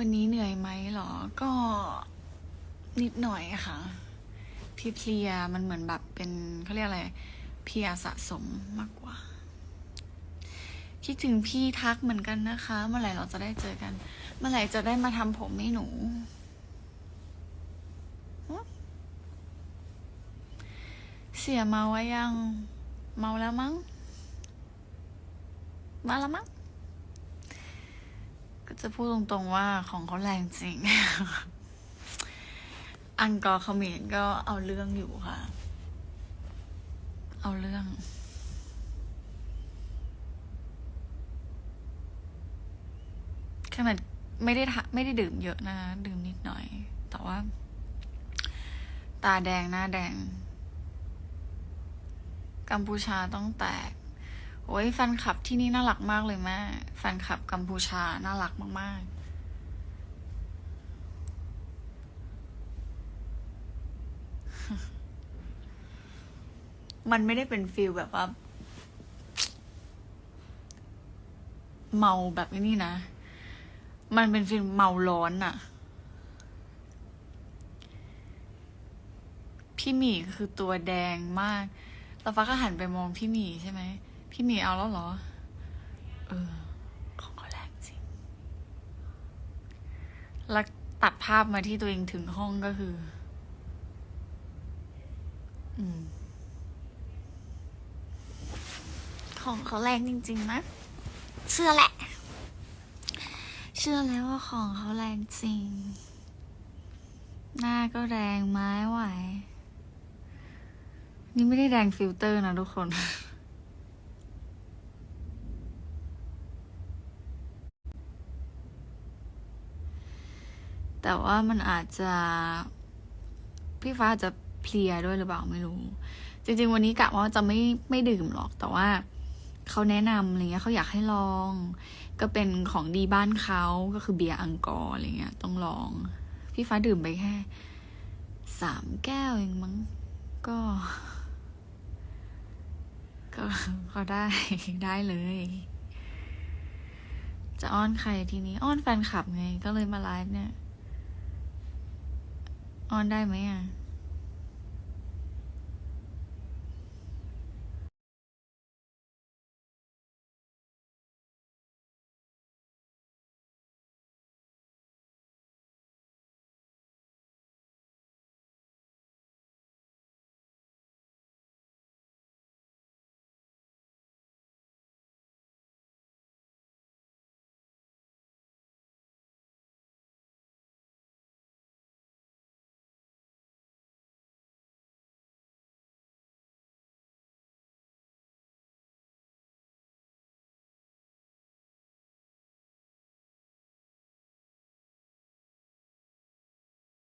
วันนี้เหนื่อยไหมเหรอ ก็นิดหน่อยอะค่ะเพลียมันเหมือนแบบเป็นเขาเรียกอะไร เพียสะสมมากกว่า คิดถึงพี่ทักเหมือนกันนะคะ เมื่อไหร่เราจะได้เจอกัน เมื่อไหร่จะได้มาทำผมให้หนูเสียเมาไว้ยัง เมาแล้วมั้ง มาแล้วมั้ง ก็จะพูดตรงๆว่าของเขาแรงจริง อังกอร์เขมรก็เอาเรื่องอยู่ค่ะ เอาเรื่องขนาดไม่ได้ทะไม่ได้ดื่มเยอะนะ ดื่มนิดหน่อย แต่ว่า ตาแดงหน้าแดง กัมพูชาต้องแตก โอ้ยแฟนคลับที่นี่น่ารักมากเลยแม่แฟนคลับกัมพูชาน่ารักมาก ๆมันไม่ได้เป็นฟิลแบบว่า เมาแบบนี้นะ มันเป็นฟิลเมาร้อนอะพี่หมีคือตัวแดงมาก แล้วฟ้าก็หันไปมองพี่หมีใช่ไหม พี่หมีเอาแล้วเหรอ เออ ของเขาแรงจริง แล้วตัดภาพมาที่ตัวเองถึงห้องก็คือ อืม ของเขาแรงจริง ๆ นะ เชื่อแหละ เชื่อแล้วว่าของเขาแรงจริง หน้าก็แรงไม้ไหว นี่ไม่ได้แดงฟิลเตอร์นะทุกคน แต่ว่ามันอาจจะพี่ฟ้าอาจจะเพลียด้วยหรือเปล่าไม่รู้ จริง ๆ วันนี้กะว่าจะไม่ไม่ดื่มหรอก แต่ว่าเขาแนะนำอะไรเงี้ยเขาอยากให้ลอง ก็เป็นของดีบ้านเขาก็คือเบียร์อังกอร์อะไรเงี้ย ต้องลอง พี่ฟ้าดื่มไปแค่สามแก้วเองมั้งก็ ก็ก็ได้ได้เลย จะอ้อนใครทีนี้ อ้อนแฟนคลับไงก็เลยมาไลฟ์เนี่ย อ้อนได้ไหมอะ